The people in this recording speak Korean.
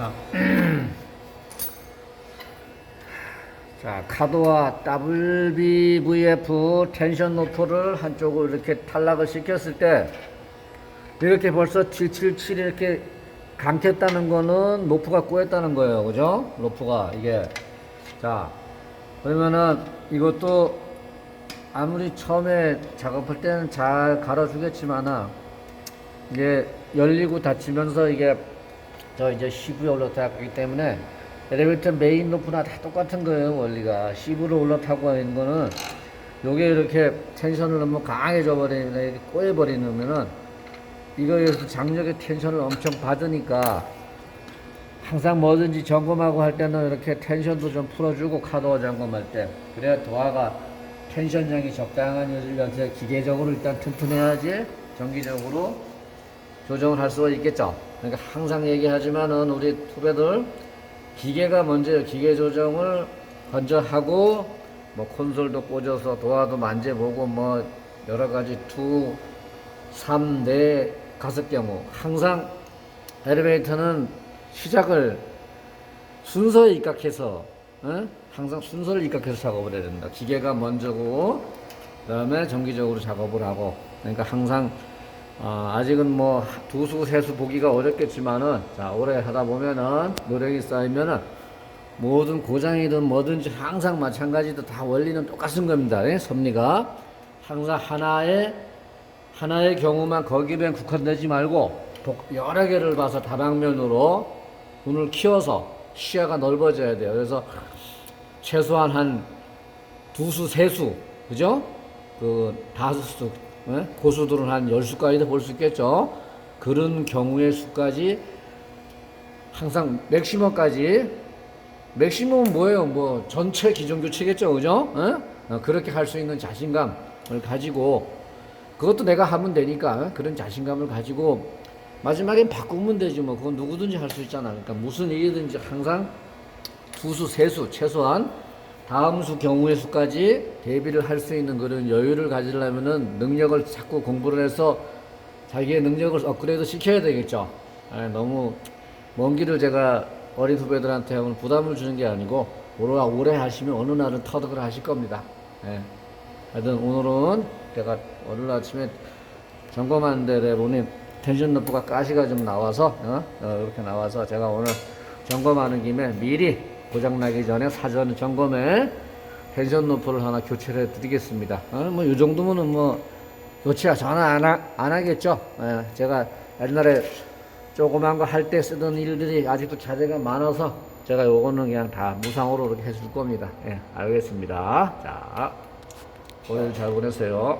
자, 자, 카드와 WBVF 텐션 노트를 한쪽으로 이렇게 탈락을 시켰을 때 이렇게 벌써 777 이렇게 감켰다는 거는 노프가 꼬였다는 거예요. 그죠? 노프가 이게 자, 그러면은 이것도 아무리 처음에 작업할 때는 잘 갈아주겠지만은 이제 열리고 닫히면서 이게 저 이제 시부에 올라타기 때문에 엘리베이터 메인 노프나 다 똑같은 거예요 원리가. 시부로 올라타고 있는 거는 요게 이렇게 텐션을 너무 강해져 버리면 이렇게 꼬여 버리면은 이거에 서 장력의 텐션을 엄청 받으니까 항상 뭐든지 점검하고 할 때는 이렇게 텐션도 좀 풀어주고 카드와 점검할 때. 그래야 도화가 텐션량이 적당한 요즘한테 기계적으로 일단 튼튼해야지 정기적으로 조정을 할 수가 있겠죠. 그러니까 항상 얘기하지만은 우리 후배들 기계가 먼저 기계 조정을 먼저 하고 뭐 콘솔도 꽂아서 도화도 만져보고 뭐 여러 가지 투, 삼, 네, 다섯 경우 항상 엘리베이터는 시작을 순서에 입각해서 어? 항상 순서를 입각해서 작업을 해야 된다. 기계가 먼저고 그다음에 정기적으로 작업을 하고 그러니까 항상 어, 아직은 뭐 두수 세수 보기가 어렵겠지만은 자 오래 하다 보면은 노력이 쌓이면은 모든 고장이든 뭐든지 항상 마찬가지도 다 원리는 똑같은 겁니다. 예? 섭리가 항상 하나의 하나의 경우만 거기에 국한되지 말고 복- 여러 개를 봐서 다방면으로 눈을 키워서 시야가 넓어져야 돼요. 그래서 최소한 한 두 수, 세 수, 그죠? 그 다섯 수, 예? 고수들은 한열 수까지도 볼 수 있겠죠? 그런 경우의 수까지 항상 맥시멈까지 맥시멈은 뭐예요? 뭐 전체 기존 교체겠죠, 그죠? 예? 어, 그렇게 할 수 있는 자신감을 가지고 그것도 내가 하면 되니까 어? 그런 자신감을 가지고 마지막엔 바꾸면 되지 뭐 그건 누구든지 할 수 있잖아. 그러니까 무슨 일이든지 항상 두수, 세수 최소한 다음 수 경우의 수까지 대비를 할 수 있는 그런 여유를 가지려면은 능력을 자꾸 공부를 해서 자기의 능력을 업그레이드 시켜야 되겠죠. 예, 너무 먼 길을 제가 어린 후배들한테 오늘 부담을 주는 게 아니고 오래, 오래 하시면 어느 날은 터득을 하실 겁니다. 예. 하여튼 오늘은 제가 오늘 아침에 점검하는데 보니 텐션 너프가 가시가 좀 나와서 어? 어, 이렇게 나와서 제가 오늘 점검하는 김에 미리 고장나기 전에 사전 점검에 텐션 너프를 하나 교체를 해드리겠습니다. 어, 뭐 이 정도면은 뭐 교체 전혀 안, 하, 안 하겠죠. 예, 제가 옛날에 조그만 거 할 때 쓰던 일들이 아직도 자재가 많아서 제가 요거는 그냥 다 무상으로 이렇게 해줄 겁니다. 예, 알겠습니다. 자, 오늘 잘 보내세요.